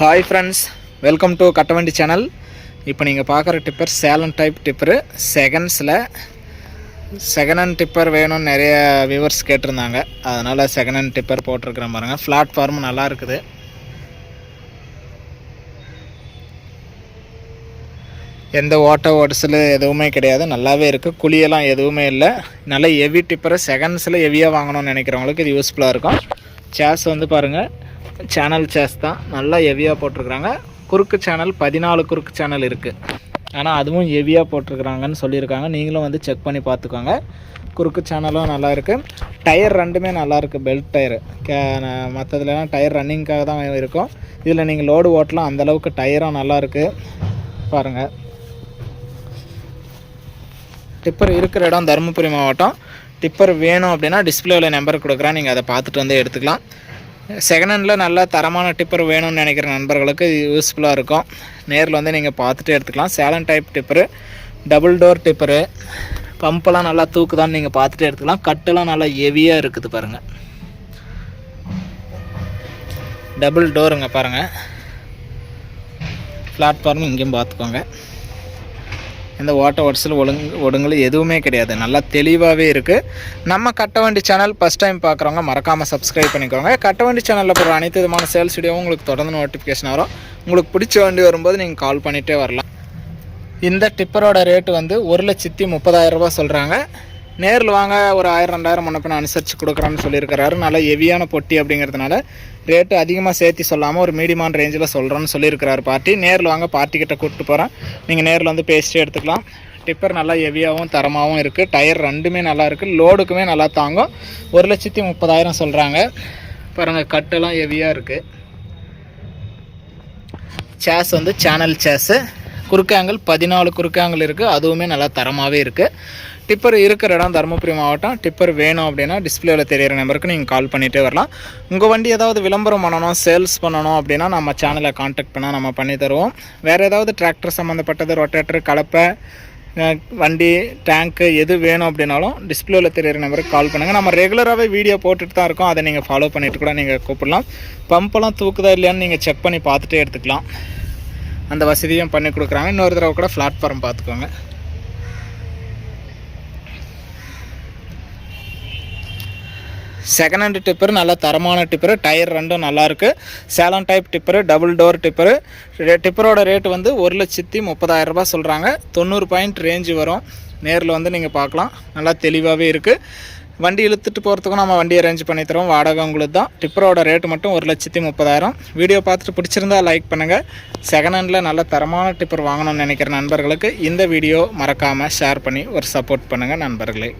Hi friends welcome to Kattavandi channel இப்போ நீங்கள் பார்க்குற டிப்பர் சேலன் டைப் டிப்பரு செகண்ட்ஸில் செகண்ட் ஹேண்ட் டிப்பர் வேணும்னு நிறைய வியூவர்ஸ் கேட்டிருந்தாங்க. அதனால் செகண்ட் ஹேண்ட் டிப்பர் போட்டிருக்கிறேன் பாருங்கள் பிளாட்ஃபார்ம் நல்லா இருக்குது. எந்த ஓட்ட ஓட்டஸில் எதுவுமே கிடையாது. நல்லாவே இருக்குது குழியெல்லாம் எதுவுமே இல்லை. நல்ல ஹெவி டிப்பரை செகண்ட்ஸில் ஹெவியாக வாங்கணும்னு நினைக்கிறவங்களுக்கு இது யூஸ்ஃபுல்லாக இருக்கும். சேர்ஸ் வந்து பாருங்கள் சேனல் சேஸ் தான். நல்லா ஹெவியாக போட்டிருக்கிறாங்க. குறுக்கு சேனல் பதினாலு குறுக்கு சேனல் இருக்குது ஆனால் அதுவும் ஹெவியாக போட்டிருக்கிறாங்கன்னு சொல்லியிருக்காங்க. நீங்களும் வந்து செக் பண்ணி பார்த்துக்கோங்க. குறுக்கு சேனலும் நல்லா இருக்குது டயர் ரெண்டுமே நல்லா இருக்குது பெல்ட் டயரு கே மற்றதுலலாம் டயர் ரன்னிங்க்காக தான் இருக்கும். இதில் நீங்கள் லோடு ஓட்டலாம். அந்தளவுக்கு டயரும் நல்லா இருக்குது பாருங்கள் டிப்பர் இருக்கிற இடம் தருமபுரி மாவட்டம். டிப்பர் வேணும் அப்படின்னா டிஸ்பிளேவில் நம்பர் கொடுக்குறேன். நீங்கள் அதை பார்த்துட்டு வந்து எடுத்துக்கலாம். செகண்ட் ஹேண்டில் நல்ல தரமான டிப்பர் வேணும்னு நினைக்கிற நண்பர்களுக்கு இது யூஸ்ஃபுல்லாக இருக்கும். நேரில் வந்து நீங்கள் பார்த்துட்டு எடுத்துக்கலாம். Salem type tipper double door tipper பம்பெல்லாம் நல்லா தூக்குதான்னு நீங்கள் பார்த்துட்டு எடுத்துக்கலாம். கட்டெல்லாம் நல்லா ஹெவியாக இருக்குது பாருங்கள் டபுள் டோருங்க பாருங்கள் பிளாட்ஃபார்ம் இங்கேயும் பார்த்துக்கோங்க. இந்த ஓட்ட ஓட்ஸில் ஒழுங்கு ஒடுங்கல் எதுவுமே கிடையாது. நல்லா தெளிவாகவே இருக்குது நம்ம கட்டவண்டி சேனல் ஃபஸ்ட் டைம் பார்க்குறவங்க மறக்காமல் சப்ஸ்கிரைப் பண்ணிக்கோங்க. கட்டவண்டி சேனலில் போகிற அனைத்து விதமான சேல்ஸ் வீடியோவும் உங்களுக்கு தொடர்ந்து நோட்டிஃபிகேஷன் வரும். உங்களுக்கு பிடிச்ச வண்டி வரும்போது நீங்கள் கால் பண்ணிகிட்டே வரலாம். இந்த டிப்பரோட ரேட்டு வந்து ஒரு லட்சத்தி முப்பதாயிரம் சொல்கிறாங்க நேரில் வாங்க ஒரு ஆயிரம் ரெண்டாயிரம் முன்னப்பின அனுசரித்து கொடுக்குறான்னு சொல்லியிருக்கிறாரு. நல்லா ஹெவியான பொட்டி அப்படிங்கிறதுனால ரேட்டு அதிகமாக சேர்த்தி சொல்லாமல் ஒரு மீடியமான ரேஞ்சில் சொல்கிறோன்னு சொல்லியிருக்கிறாரு பார்ட்டி. நேரில் வாங்க பார்ட்டிக்கிட்ட கூப்பிட்டு போகிறேன் நீங்கள் நேரில் வந்து பேசிட்டு எடுத்துக்கலாம். டிப்பர் நல்லா ஹெவியாகவும் தரமாகவும் இருக்குது டயர் ரெண்டுமே நல்லா இருக்குது லோடுக்குமே நல்லா தாங்கும். ஒரு லட்சத்தி முப்பதாயிரம் சொல்கிறாங்க பாருங்கள் கட்டெல்லாம் ஹெவியாக இருக்குது சேஸ் வந்து சேனல் சேஸு குறுக்காங்கல் பதினாலு குறுக்காங்கல் இருக்குது அதுவுமே நல்லா தரமாகவே இருக்குது டிப்பர் இருக்கிற இடம் தருமபுரி மாவட்டம். டிப்பர் வேணும் அப்படின்னா டிஸ்பிளேவில் தெரியிற நம்பருக்கு நீங்கள் கால் பண்ணிகிட்டே வரலாம். உங்கள் வண்டி ஏதாவது விளம்பரம் பண்ணணும் சேல்ஸ் பண்ணணும் அப்படின்னா நம்ம சேனலை காண்டாக்ட் பண்ணால் நம்ம பண்ணி தருவோம். வேறு ஏதாவது டிராக்டர் சம்மந்தப்பட்டது ரொட்டேட்டர் கலப்பை வண்டி டேங்க்கு எது வேணும் அப்படின்னாலும் டிஸ்பிளேவில் தெரியிற நம்பருக்கு கால் பண்ணுங்கள் நம்ம ரெகுலராகவே வீடியோ போட்டுட்டு தான் இருக்கோம். அதை நீங்கள் ஃபாலோ பண்ணிட்டு கூட நீங்கள் கூப்பிடலாம். பம்பெல்லாம் தூக்குதா இல்லையான்னு நீங்கள் செக் பண்ணி பார்த்துட்டே எடுத்துக்கலாம். அந்த வசதியும் பண்ணி கொடுக்குறாங்க. இன்னொரு தடவை கூட பிளாட்ஃபார்ம் பார்த்துக்கோங்க. செகண்ட் ஹேண்ட் டிப்பர் நல்ல தரமான டிப்பரு டயர் ரெண்டும் நல்லாயிருக்கு Salem Salem type tipper double door tipper டிப்பரோட rate வந்து ஒரு லட்சத்தி முப்பதாயிரம் சொல்கிறாங்க தொண்ணூறு பாயிண்ட் ரேஞ்சு வரும். நேரில் வந்து நீங்கள் பார்க்கலாம். நல்லா தெளிவாகவே இருக்குது வண்டி இழுத்துட்டு போகிறதுக்கும் நம்ம வண்டி அரேஞ்ச் பண்ணி தரோம் வாடகை உங்களுக்கு தான். டிப்பரோட ரேட்டு மட்டும் ஒரு லட்சத்தி முப்பதாயிரம். வீடியோ பார்த்துட்டு பிடிச்சிருந்தா லைக் பண்ணுங்கள் செகண்ட் ஹேண்டில் நல்ல தரமான டிப்பர் வாங்கணும்னு நினைக்கிற நண்பர்களுக்கு இந்த வீடியோ மறக்காமல் ஷேர் பண்ணி ஒரு சப்போர்ட் பண்ணுங்கள் நண்பர்களே.